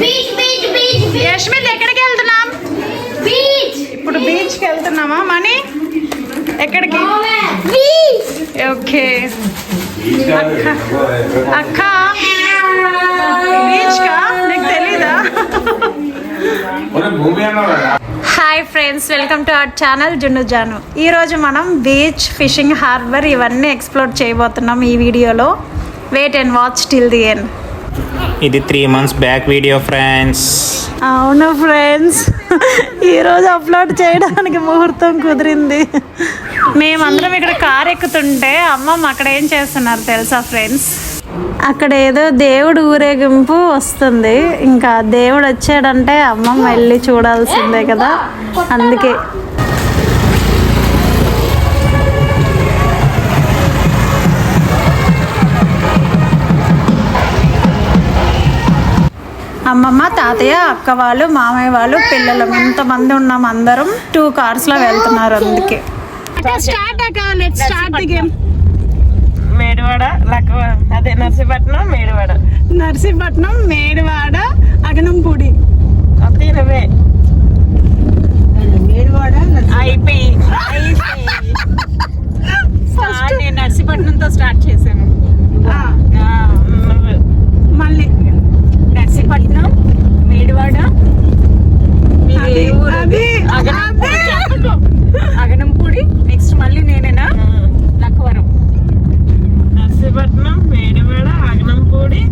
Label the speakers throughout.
Speaker 1: Beach
Speaker 2: యష్మిత్ ఎక్కడికి వెళ్తున్నాం
Speaker 1: beach
Speaker 2: ఇప్పుడు బీచ్కి వెళ్తున్నామా మనీ? ఎక్కడికి? ఓకే. అక్క బీచ్ కా నీకు తెలీదా? Hi friends welcome to our channel Junnu Janu. ఈరోజు మనం బీచ్ ఫిషింగ్ హార్బర్ ఇవన్నీ ఎక్స్ప్లోర్ చేయబోతున్నాం ఈ వీడియోలో. Wait and watch till the end
Speaker 3: ఇది three months back video friends
Speaker 2: అవును ఫ్రెండ్స్ ఈరోజు అప్లోడ్ చేయడానికి ముహూర్తం కుదిరింది. మేమందరం ఇక్కడ కార్ ఎక్కుతుంటే అమ్మమ్మ అక్కడ ఏం చేస్తున్నారు తెలుసా ఫ్రెండ్స్ అక్కడ ఏదో దేవుడు ఊరేగింపు వస్తుంది. ఇంకా దేవుడు వచ్చాడంటే అమ్మమ్మ వెళ్ళి చూడాల్సిందే కదా. అందుకే అమ్మమ్మ తాతయ్య అక్క వాళ్ళు మామయ్య వాళ్ళు పిల్లలు ఇంతమంది ఉన్నాం అందరం. టూ కార్స్లో వెళ్తున్నారు అందుకే. Start start the
Speaker 4: game Medivada అదే నర్సీపట్నం మేడివాడ.
Speaker 2: నర్సీపట్నం మేడివాడ అగనంపూడి
Speaker 4: తీరవే అయిపోయి అయిపోయి స్టార్ట్ నేను నర్సీపట్నంతో స్టార్ట్ చేశాను ఆ, నువ్వు.
Speaker 2: మళ్ళీ
Speaker 4: నర్సీపట్నం మేడివాడ మీది ఏ
Speaker 2: అది-
Speaker 4: ఊరు?
Speaker 2: అది-
Speaker 4: అగనంపూడి చెప్పకు. అగనంపూడి నెక్స్ట్ మళ్ళీ నేనేనా లక్కవరం నర్సీపట్నం మేడివాడ అగనంపూడి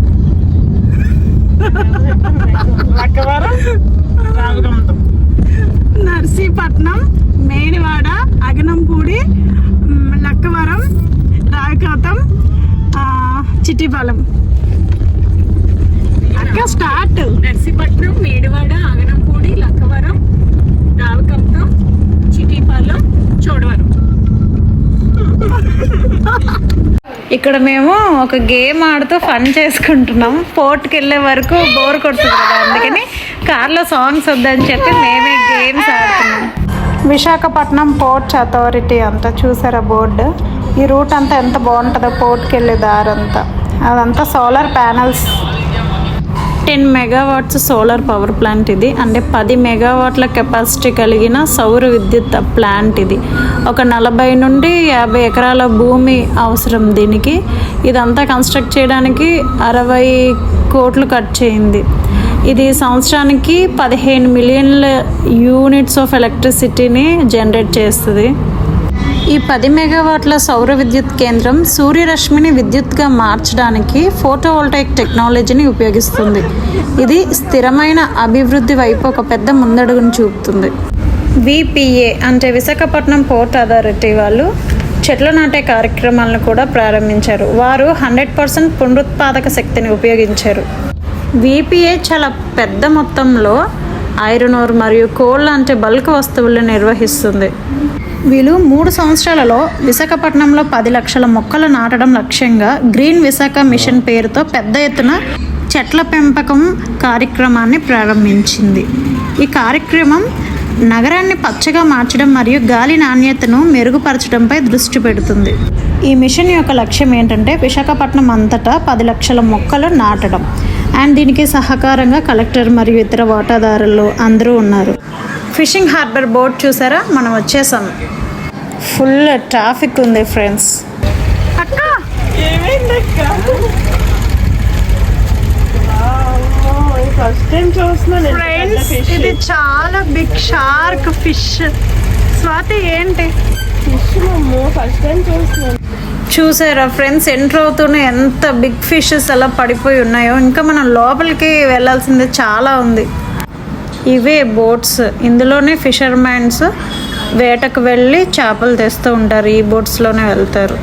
Speaker 4: లక్కవరం రామగుండం
Speaker 2: నర్సీపట్నం మేడివాడ అగనంపూడి మ్, లక్కవరం రాయకాతం ఆ, చిట్టిపాలెం అక్క స్టార్ట్.
Speaker 4: నర్సీపట్నం మేడివాడ ఆగనంపూడి లక్కవరం రావకంతం చిటీపాలెం చోడవరం.
Speaker 2: ఇక్కడ మేము ఒక గేమ్ ఆడుతూ ఫన్ చేసుకుంటున్నాం. పోర్ట్కి వెళ్ళే వరకు బోర్ కొడుతుంది కదా అందుకని కార్లో సాంగ్స్ వద్దని చెప్పి మేమే గేమ్స్ ఆడుతున్నాం. విశాఖపట్నం పోర్ట్స్ అథారిటీ అంతా చూసారా బోర్డు? ఈ రూట్ అంతా ఎంత బాగుంటుందో పోర్ట్కి వెళ్ళే దారంతా. అదంతా solar panels ten megawatts solar power plant ఇది. అంటే పది మెగావాట్ల కెపాసిటీ కలిగిన సౌర విద్యుత్ ప్లాంట్ ఇది. ఒక నలభై నుండి యాభై ఎకరాల భూమి అవసరం దీనికి. ఇదంతా కన్స్ట్రక్ట్ చేయడానికి అరవై కోట్లు ఖర్చు అయింది. ఇది సంవత్సరానికి పదిహేను మిలియన్ల యూనిట్స్ ఆఫ్ ఎలక్ట్రిసిటీని జనరేట్ చేస్తుంది. ఈ పది మెగావాట్ల సౌర విద్యుత్ కేంద్రం సూర్యరశ్మిని విద్యుత్గా మార్చడానికి ఫోటోవోల్టైక్ టెక్నాలజీని ఉపయోగిస్తుంది. ఇది స్థిరమైన అభివృద్ధి వైపు ఒక పెద్ద ముందడుగును చూపుతుంది. విపిఏ అంటే విశాఖపట్నం పోర్ట్ అథారిటీ వాళ్ళు చెట్లు నాటే కార్యక్రమాలను కూడా ప్రారంభించారు. వారు హండ్రెడ్ పర్సెంట్ పునరుత్పాదక శక్తిని ఉపయోగించారు. విపిఏ చాలా పెద్ద మొత్తంలో ఐరన్ ఓర్ మరియు కోల్ లాంటి బల్క్ వస్తువులను నిర్వహిస్తుంది. వీళ్ళు మూడు సంవత్సరాలలో విశాఖపట్నంలో పది లక్షల మొక్కలు నాటడం లక్ష్యంగా గ్రీన్ విశాఖ మిషన్ పేరుతో పెద్ద ఎత్తున చెట్ల పెంపకం కార్యక్రమాన్ని ప్రారంభించింది. ఈ కార్యక్రమం నగరాన్ని పచ్చగా మార్చడం మరియు గాలి నాణ్యతను మెరుగుపరచడంపై దృష్టి పెడుతుంది. ఈ మిషన్ యొక్క లక్ష్యం ఏంటంటే విశాఖపట్నం అంతటా పది లక్షల మొక్కలు నాటడం. అండ్ దీనికి సహకారంగా కలెక్టర్ మరియు ఇతర వాటాదారులు అందరూ ఉన్నారు. ఫిషింగ్ హార్బర్ బోట్ చూసారా? మనం వచ్చేసాం. ఫుల్ ట్రాఫిక్ ఉంది ఫ్రెండ్స్. అక్క!
Speaker 4: ఫస్ట్ టైం చూస్తున్నాను
Speaker 2: ఇది చాలా బిగ్ షార్క్ ఫిష్ స్వాతి ఏంటి?
Speaker 4: ఫిష్ ఫస్ట్ టైం చూస్తున్నాను
Speaker 2: చూసారా ఫ్రెండ్స్ ఎంటర్ అవుతూనే ఎంత బిగ్ ఫిషెస్ అలా పడిపోయి ఉన్నాయో. ఇంకా మనం లోపలికి వెళ్ళాల్సింది చాలా ఉంది. ఇవే బోట్స్. ఇందులోనే ఫిషర్మ్యాన్స్ వేటకు వెళ్ళి చేపలు తెస్తూ ఉంటారు. ఈ బోట్స్లోనే వెళ్తారు.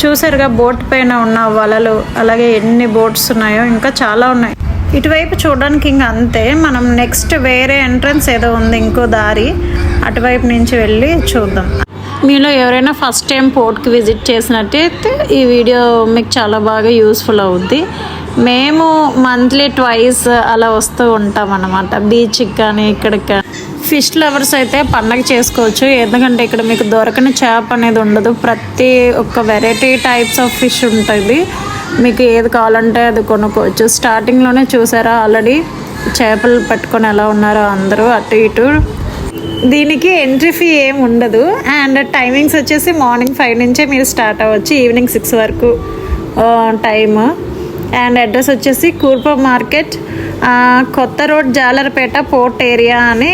Speaker 2: చూసారుగా బోట్ పైన ఉన్న వలలు అలాగే ఎన్ని బోట్స్ ఉన్నాయో ఇంకా చాలా ఉన్నాయి. ఇటువైపు చూడడానికి ఇంకా అంతే. మనం నెక్స్ట్ వేరే ఎంట్రన్స్ ఏదో ఉంది ఇంకో దారి అటువైపు నుంచి వెళ్ళి చూద్దాం. మీలో ఎవరైనా ఫస్ట్ టైం పోర్ట్కి విజిట్ చేసినట్టయితే ఈ వీడియో మీకు చాలా బాగా యూస్ఫుల్ అవుద్ది. మేము మంత్లీ ట్వైస్ అలా వస్తూ ఉంటాం అన్నమాట బీచ్కి కానీ ఇక్కడికి కానీ. ఫిష్ లవర్స్ అయితే పండగ చేసుకోవచ్చు. ఎందుకంటే ఇక్కడ మీకు దొరకని చేప అనేది ఉండదు. ప్రతి ఒక్క వెరైటీ టైప్స్ ఆఫ్ ఫిష్ ఉంటుంది. మీకు ఏది కావాలంటే అది కొనుక్కోవచ్చు. స్టార్టింగ్లోనే చూసారా? ఆల్రెడీ చేపలు పట్టుకొని ఎలా ఉన్నారో అందరూ అటు ఇటు. దీనికి ఎంట్రీ ఫీ ఏం ఉండదు. అండ్ టైమింగ్స్ వచ్చేసి మార్నింగ్ ఫైవ్ నుంచే మీరు స్టార్ట్ అవ్వచ్చు. ఈవినింగ్ సిక్స్ వరకు టైమ్. అండ్ అడ్రస్ వచ్చేసి కూర్ప మార్కెట్ కొత్త రోడ్ జాలర్పేట పోర్ట్ ఏరియా అని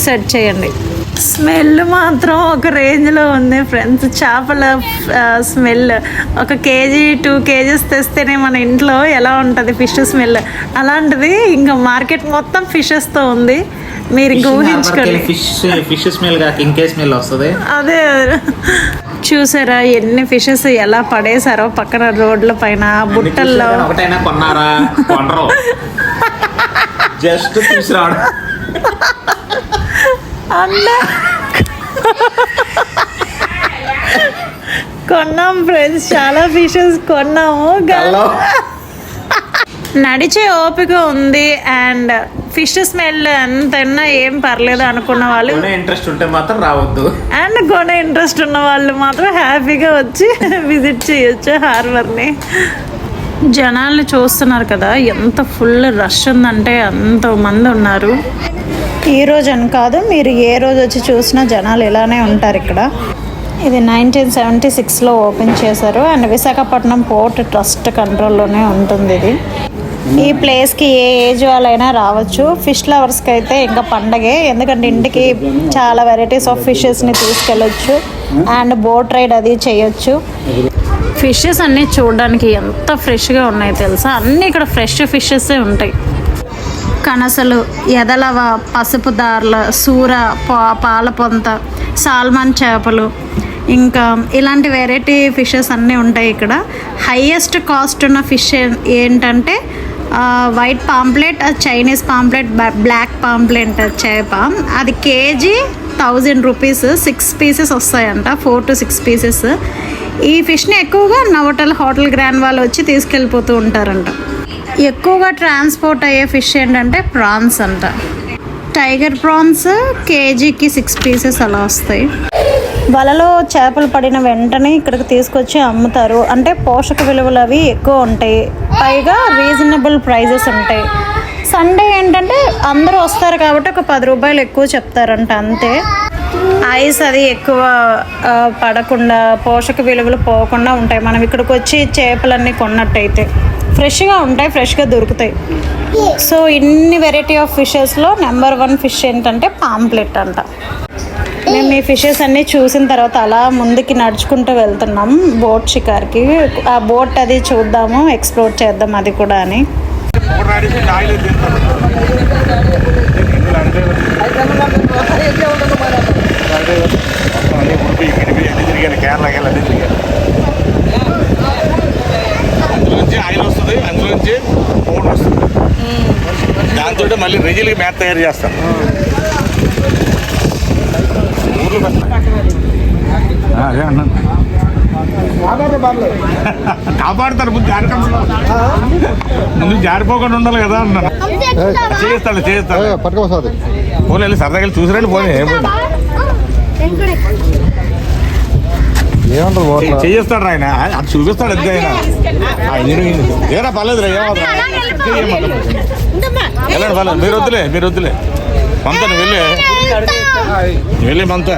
Speaker 2: సెర్చ్ చేయండి. స్మెల్ మాత్రం ఒక రేంజ్లో ఉంది ఫ్రెండ్స్. చేపల స్మెల్. ఒక కేజీ టూ కేజీస్ తెస్తేనే మన ఇంట్లో ఎలా ఉంటుంది ఫిష్ స్మెల్? అలాంటిది ఇంకా మార్కెట్ మొత్తం ఫిషెస్తో ఉంది. మీరు ఇంకా ఊహించుకోండి.
Speaker 3: ఫిష్ ఫిష్ స్మెల్ కాక ఇంకే స్మెల్ వస్తుంది.
Speaker 2: అదే. చూసారా? ఎన్ని ఫిషెస్ ఎలా పడేశారో పక్కన రోడ్ల పైన బుట్టల్లో.
Speaker 3: ఒకటైనా కొన్నారా? కొనరు. జస్ట్ తీసుకురావడం
Speaker 2: అన్న. కొన్నాం ఫ్రెండ్స్ చాలా ఫిషెస్ కొన్నాము. నడిచే ఓపిక ఉంది. అండ్ ఫిష్ స్మెల్ ఎంతైనా ఏం పర్లేదు అనుకున్న వాళ్ళు.
Speaker 3: ఇంట్రెస్ట్ ఉంటే మాత్రం రావద్దు.
Speaker 2: అండ్ కొనే ఇంట్రెస్ట్ ఉన్న వాళ్ళు మాత్రం హ్యాపీగా వచ్చి విజిట్ చేయొచ్చు హార్బర్ని. జనాల్ని చూస్తున్నారు కదా ఎంత ఫుల్ రష్ ఉందంటే అంత మంది ఉన్నారు. ఈ రోజు అని కాదు మీరు ఏ రోజు వచ్చి చూసినా జనాలు ఇలానే ఉంటారు ఇక్కడ. ఇది నైన్టీన్ సెవెంటీ సిక్స్లో ఓపెన్ చేశారు. అండ్ విశాఖపట్నం పోర్ట్ ట్రస్ట్ కంట్రోల్లోనే ఉంటుంది ఇది. ఈ ప్లేస్కి ఏ ఏజ్ వాళ్ళైనా రావచ్చు. ఫిష్ లవర్స్కి అయితే ఇంకా పండగే. ఎందుకంటే ఇంటికి చాలా వెరైటీస్ ఆఫ్ ఫిషెస్ని తీసుకెళ్ళొచ్చు. అండ్ బోట్ రైడ్ అది చేయొచ్చు. ఫిషెస్ అన్నీ చూడడానికి ఎంత ఫ్రెష్గా ఉన్నాయి తెలుసా? అన్నీ ఇక్కడ ఫ్రెష్ ఫిషెస్ ఉంటాయి. కనసలు ఎదలవ పసుపు దార్ల సూర పా పాలపొంత సాల్మన్ చేపలు ఇంకా ఇలాంటి వెరైటీ ఫిషెస్ అన్నీ ఉంటాయి ఇక్కడ. హయ్యెస్ట్ కాస్ట్ ఉన్న ఫిష్ ఏంటంటే white pomfret Chinese pomfret black pomfret చేప. అది KG thousand rupees six pieces వస్తాయంట ఫోర్ టు సిక్స్ పీసెస్ ఈ ఫిష్ని ఎక్కువగా నవటల్ హోటల్ గ్రాండ్ వాళ్ళు వచ్చి తీసుకెళ్ళిపోతూ ఉంటారంట. ఎక్కువగా ట్రాన్స్పోర్ట్ అయ్యే ఫిష్ ఏంటంటే ప్రాన్స్ అంట. టైగర్ ప్రాన్స్ కేజీకి సిక్స్ పీసెస్ అలా వస్తాయి. వలలో చేపలు పడిన వెంటనే ఇక్కడికి తీసుకొచ్చి అమ్ముతారు. అంటే పోషక విలువలు అవి ఎక్కువ ఉంటాయి. పైగా రీజనబుల్ ప్రైజెస్ ఉంటాయి. సండే ఏంటంటే అందరూ వస్తారు కాబట్టి ఒక పది రూపాయలు ఎక్కువ చెప్తారంట అంతే. ఐస్ అది ఎక్కువ పడకుండా పోషక విలువలు పోకుండా ఉంటాయి. మనం ఇక్కడికి వచ్చి చేపలన్నీ కొన్నట్టయితే. ఫ్రెష్గా ఉంటాయి ఫ్రెష్గా దొరుకుతాయి. సో ఇన్ని వెరైటీ ఆఫ్ ఫిషెస్లో నెంబర్ వన్ ఫిష్ ఏంటంటే పాంప్లెట్ అంట. మేము ఈ ఫిషెస్ అన్నీ చూసిన తర్వాత అలా ముందుకి నడుచుకుంటూ వెళ్తున్నాం బోట్ షికార్కి. ఆ బోట్ అది చూద్దాము ఎక్స్ప్లోర్ చేద్దాం అది కూడా అని.
Speaker 5: కేరళకి వెళ్ళి తిరిగాను అందులోంచి ఆయిల్ వస్తుంది అందులోంచి పౌడర్ వస్తుంది. దాంతో మళ్ళీ రెజిల్కి మ్యాథ్ తయారు చేస్తాం. అదే అన్నాను కాపాడుతారు ముందు జారకుండా ముందు జారిపోకుండా ఉండాలి కదా అన్నాను. చేస్తాడు చేస్తాడు
Speaker 6: పట్టుకోసారి
Speaker 5: పోనీ వెళ్ళి సరదాగా చూసిరండి పోనీ
Speaker 6: ఏమంటారు
Speaker 5: చేస్తాడు ఆయన. అది చూపిస్తాడు అంతే ఆయన. ఏరా పర్లేదు ఏమవుతా వెళ్ళండి పర్లేదు. మీరు వద్దులే మీరు వద్దులే. మంత నువ్వు వెళ్ళి. వెళ్ళి మంత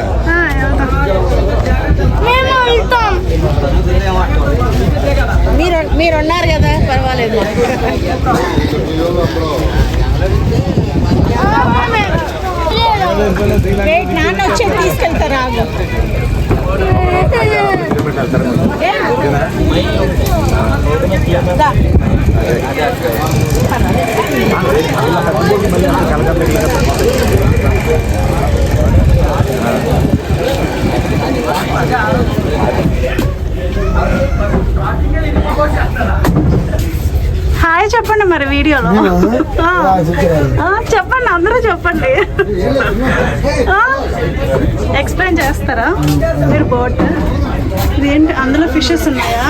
Speaker 2: మీరు మీరు ఉన్నారు కదా పర్వాలేదు. నాన్న వచ్చి తీసుకెళ్తారా ఆగు. హాయ్ చెప్పండి మరి వీడియోలో ఆ. ఆ, చెప్పండి అందరూ చెప్పండి. ఎక్స్ప్లెయిన్ చేస్తారా? మీరు బోట్. ఇదేంటి అందులో ఫిషెస్ ఉన్నాయా?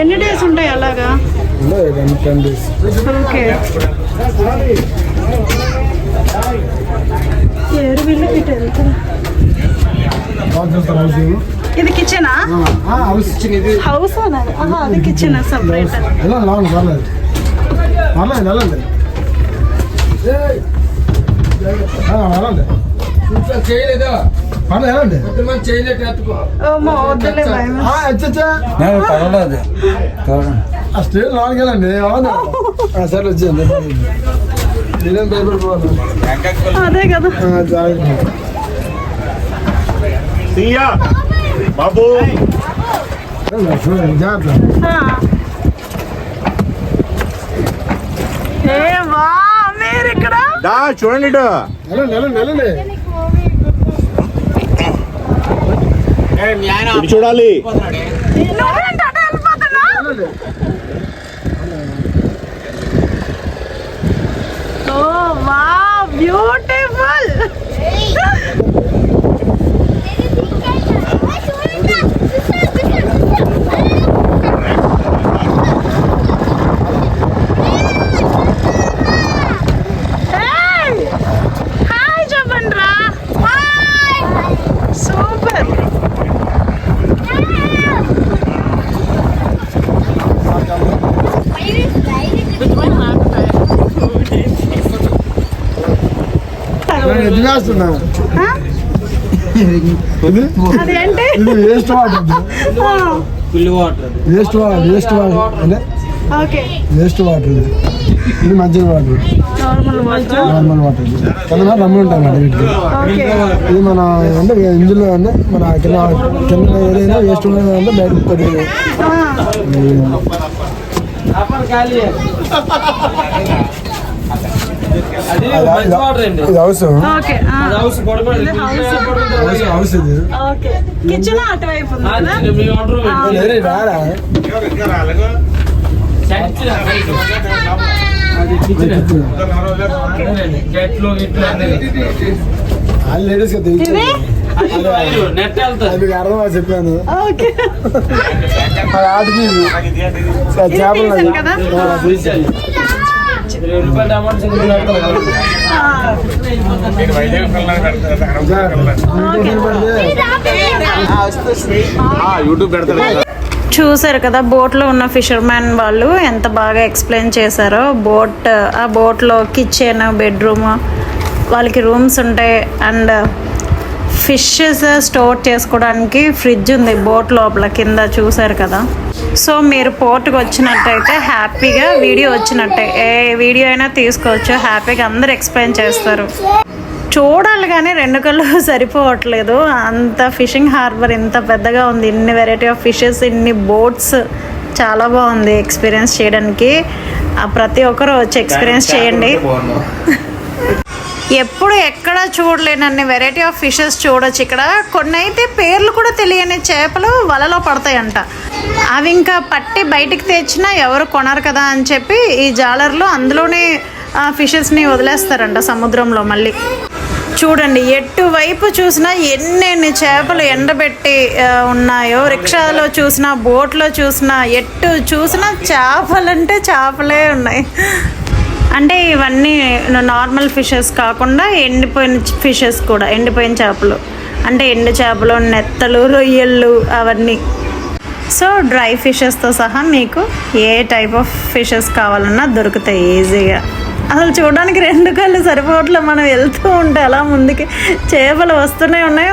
Speaker 2: ఎన్ని డేస్ ఉంటాయి అలాగా? ఓకే. ఏడు వీళ్ళు ఇటు వెళ్తారా ఇది కిచెనా
Speaker 6: హౌస్ ఇది.
Speaker 2: హౌస్ అది కిచెన్ సపరేట్
Speaker 6: చేయలేదా? పర్లేదు వెళ్ళండి
Speaker 2: వద్దులే భయం
Speaker 6: ఆ, అచ్చచ్చా.
Speaker 7: పర్వాలేదు.
Speaker 6: ఆ స్టేజ్ వెళ్ళండి. అవును సరే వచ్చేయండి. నేనేం భయపడిపోవాలి
Speaker 2: అదే కదా
Speaker 6: వెళ్ళండి వెళ్ళండి
Speaker 5: ఇటు చూడాలి
Speaker 2: నువ్వేంటి అటు వెళ్ళిపోతున్నావ్?
Speaker 6: వెళ్ళండి
Speaker 2: ఓ వా బ్యూటిఫుల్
Speaker 6: నేను ఎది వేస్తున్నా ఇది
Speaker 2: అదేంటి
Speaker 6: ఇది waste water waste water waste water అంటే
Speaker 2: ఓకే.
Speaker 6: వేస్ట్ వాటర్ ఇది. ఇది మంచి water
Speaker 2: normal water
Speaker 6: normal water ఇది కింద రమ్ము ఉంటాం వీటికి ఇది మన అంటే ఇందులో అంటే మన కింద కింద ఏదైనా వేస్ట్ ఉన్నది అంటే బయటకు కొద్దిగా ఇది house
Speaker 2: okay house
Speaker 6: house house ఇది
Speaker 2: ఓకే. కిచెన్ అటువైపు ఉంది? కదా
Speaker 6: లేరే రారా?
Speaker 5: ఇంకా రాలేదు
Speaker 6: వాళ్ళు లేడీస్ కదా
Speaker 2: ఇది
Speaker 6: అది మీకు అర్థం అవ్వదు చెప్పాను?
Speaker 2: ఓకే.
Speaker 6: అది ఆటకి ఇది. చేపలు
Speaker 5: యూట్యూబ్
Speaker 2: చూసారు కదా బోట్లో ఉన్న ఫిషర్మ్యాన్ వాళ్ళు ఎంత బాగా ఎక్స్ప్లెయిన్ చేశారో. బోట్ ఆ బోట్లో కిచెన్ బెడ్రూమ్ వాళ్ళకి రూమ్స్ ఉంటాయి. అండ్ ఫిషెస్ స్టోర్ చేసుకోవడానికి ఫ్రిడ్జ్ ఉంది బోట్ లోపల కింద చూసారు కదా. సో మీరు పోర్ట్కి వచ్చినట్టయితే హ్యాపీగా వీడియో వచ్చినట్టే. ఏ వీడియో అయినా తీసుకోవచ్చు. హ్యాపీగా అందరు ఎక్స్ప్లెయిన్ చేస్తారు. చూడాలి కానీ రెండు కళ్ళు సరిపోవట్లేదు. అంత ఫిషింగ్ హార్బర్ ఇంత పెద్దగా ఉంది. ఇన్ని వెరైటీ ఆఫ్ ఫిషెస్ ఇన్ని బోట్స్ చాలా బాగుంది ఎక్స్పీరియన్స్ చేయడానికి. ప్రతి ఒక్కరు వచ్చి ఎక్స్పీరియన్స్ చేయండి. ఎప్పుడు ఎక్కడ చూడలేనన్ని వెరైటీ ఆఫ్ ఫిషెస్ చూడొచ్చు ఇక్కడ. కొన్ని అయితే పేర్లు కూడా తెలియని చేపలు వలలో పడతాయంట. అవి ఇంకా పట్టి బయటికి తెచ్చినా ఎవరు కొనరు కదా అని చెప్పి ఈ జాలర్లు అందులోనే ఆ ఫిషెస్ని వదిలేస్తారంట సముద్రంలో మళ్ళీ. చూడండి ఎటువైపు చూసినా ఎన్నెన్ని చేపలు ఎండబెట్టి ఉన్నాయో రిక్షాలో చూసినా బోట్లో చూసినా ఎటు చూసినా చేపలంటే చేపలే ఉన్నాయి. అంటే ఇవన్నీ నార్మల్ ఫిషెస్ కాకుండా ఎండిపోయిన ఫిషెస్ కూడా ఎండిపోయిన చేపలు. అంటే ఎండు చేపలు నెత్తలు రొయ్యలు అవన్నీ. సో డ్రై ఫిషెస్తో సహా మీకు ఏ టైప్ ఆఫ్ ఫిషెస్ కావాలన్నా దొరుకుతాయి ఈజీగా అసలు చూడడానికి రెండు కళ్ళు సరిపోవట్లే మనం వెళ్తూ ఉంటే అలా ముందుకి చేపలు వస్తూనే ఉన్నాయి.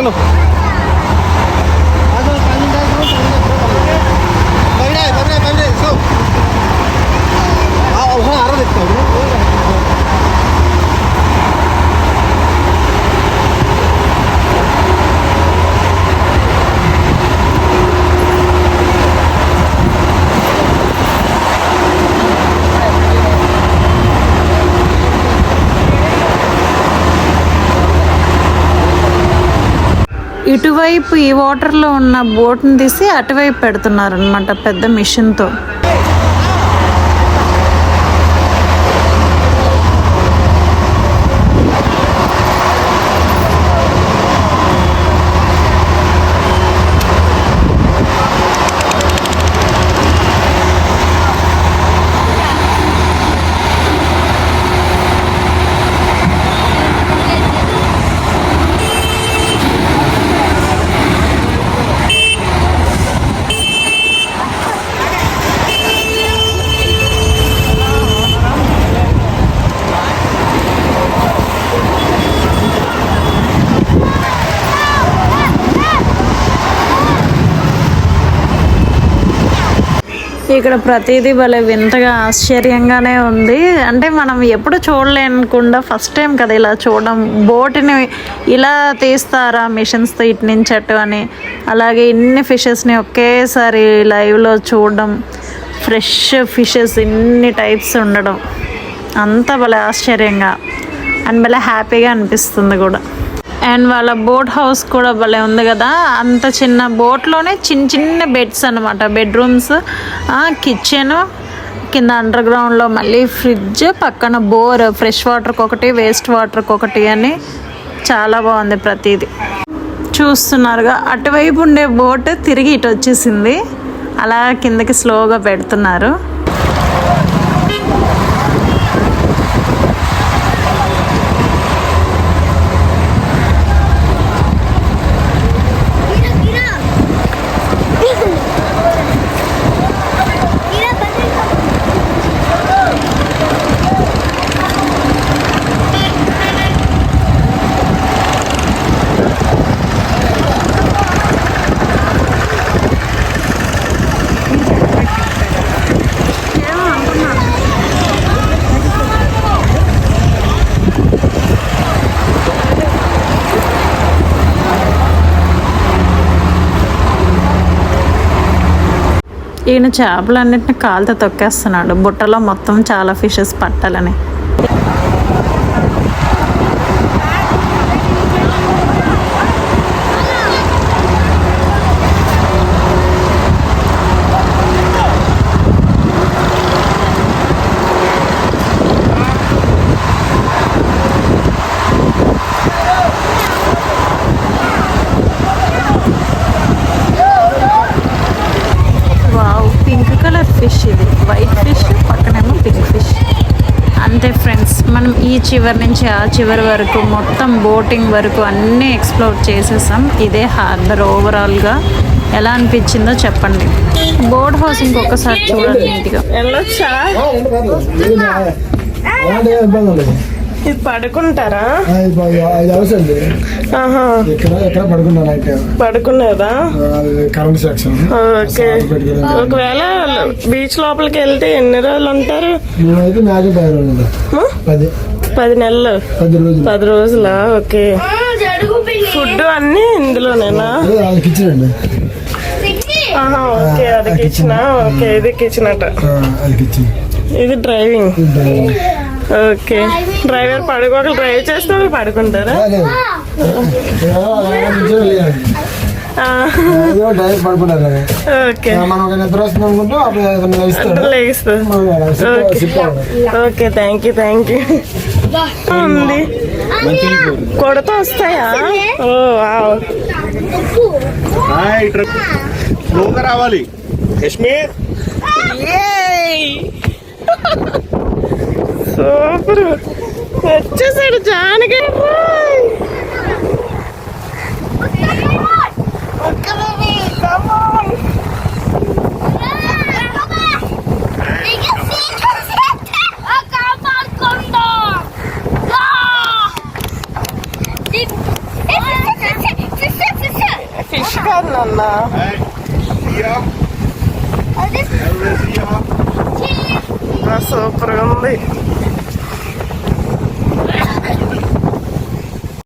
Speaker 6: চলো
Speaker 2: ఇటువైపు ఈ వాటర్లో ఉన్న బోట్ని తీసి అటువైపు పెడుతున్నారు అనమాట పెద్ద మిషన్తో. ఇక్కడ ప్రతిదీ భలే వింతగా ఆశ్చర్యంగానే ఉంది. అంటే మనం ఎప్పుడు చూడలేనుకుండా ఫస్ట్ టైం కదా ఇలా చూడడం. బోట్ని ఇలా తీస్తారా మిషన్స్తో ఇటు నుంచి అటు అని. అలాగే ఇన్ని ఫిషెస్ని ఒకేసారి లైవ్లో చూడడం. ఫ్రెష్ ఫిషెస్ ఇన్ని టైప్స్ ఉండడం. అంతా భలే ఆశ్చర్యంగా. అండ్ భలే హ్యాపీగా అనిపిస్తుంది కూడా. అండ్ వాళ్ళ బోట్ హౌస్ కూడా భలే ఉంది కదా. అంత చిన్న బోట్లోనే చిన్న చిన్న బెడ్స్ అనమాట బెడ్రూమ్స్ కిచెన్ కింద అండర్ గ్రౌండ్లో మళ్ళీ ఫ్రిడ్జ్ పక్కన బోర్ ఫ్రెష్ వాటర్కి ఒకటి వేస్ట్ వాటర్కి ఒకటి అని చాలా బాగుంది ప్రతిదీ. చూస్తున్నారుగా అటువైపు ఉండే బోట్ తిరిగి ఇటు వచ్చేసింది. అలా కిందకి స్లోగా పెడుతున్నారు. ఈయన చేపలన్నింటిని కాలుతో తొక్కేస్తున్నాడు. బుట్టలో మొత్తం చాలా ఫిషెస్ పట్టాలని వావ్ పింక్ కలర్ ఫిష్ ఇది వైట్ ఫిష్ పక్కనేమో పింక్ ఫిష్ అంతే ఫ్రెండ్స్ మనం ఈ చివరి నుంచి ఆ చివరి వరకు మొత్తం బోటింగ్ వరకు అన్నీ ఎక్స్ప్లోర్ చేసేసాం. ఇదే హార్బర్ ఓవరాల్గా ఎలా అనిపించిందో చెప్పండి. బోట్ హౌస్ ఇంకొకసారి చూడండి నీట్గా.
Speaker 4: వెళ్ళొచ్చా? ఇది పడుకుంటారా?
Speaker 6: ఐదు అవర్స్ అండి. ఎక్కడ ఎక్కడ కరెంట్ సెక్షన్.
Speaker 4: ఓకే. ఒకవేళ బీచ్ లోపలికి వెళ్తే ఎన్ని రోజులు ఉంటారు?
Speaker 6: పది రోజులు? పది.
Speaker 4: పది నెలలు.
Speaker 6: పది రోజులు.
Speaker 4: ఓకే. ఫుడ్ అన్ని ఇందులోనేనా? ఆహా ఓకే. అది కిచెన్ ఓకే ఇది కిచెన్ అట. ఇది డ్రైవింగ్ ఓకే. డ్రైవర్ పడుకోక డ్రైవ్ చేస్తే మీరు పడుకుంటారా. Okay. Thank you thank you ఉంది. కొడత వస్తాయా? ఓ
Speaker 5: రావాలి. కశ్మీర్
Speaker 4: సూపర్ వచ్చేసాడు జానకి
Speaker 1: It's
Speaker 4: నాన్న సూపర్ గా ఉంది